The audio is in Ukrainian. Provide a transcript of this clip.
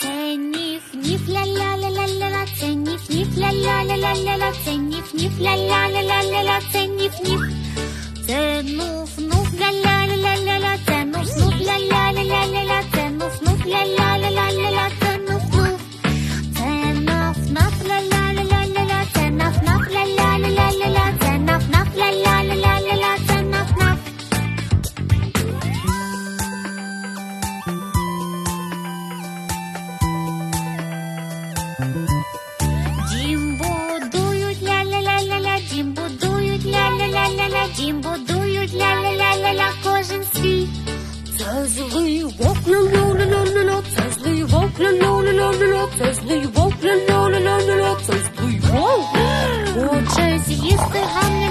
Це ніф, ніф, ля-ля-ля-ля-ля-ля, це ніф, ніф, ля-ля-ля-ля-ля-ля, це ніф, ніф, ля-ля-ля-ля-ля-ля, це ніф, ніф. Це нуф, нуф, ля-ля. Дім будують ля-ля-ля-ля-ля, дім будують ля-ля-ля-ля-ля, дім будують ля-ля-ля-ля-ля, кожен свій. Це злий вовк ля-ля-ля-ля-ля, це злий вовк ля-ля-ля-ля-ля, це злий вовк ля-ля-ля-ля-ля, це злий вовк. Хоче з'їсти гамне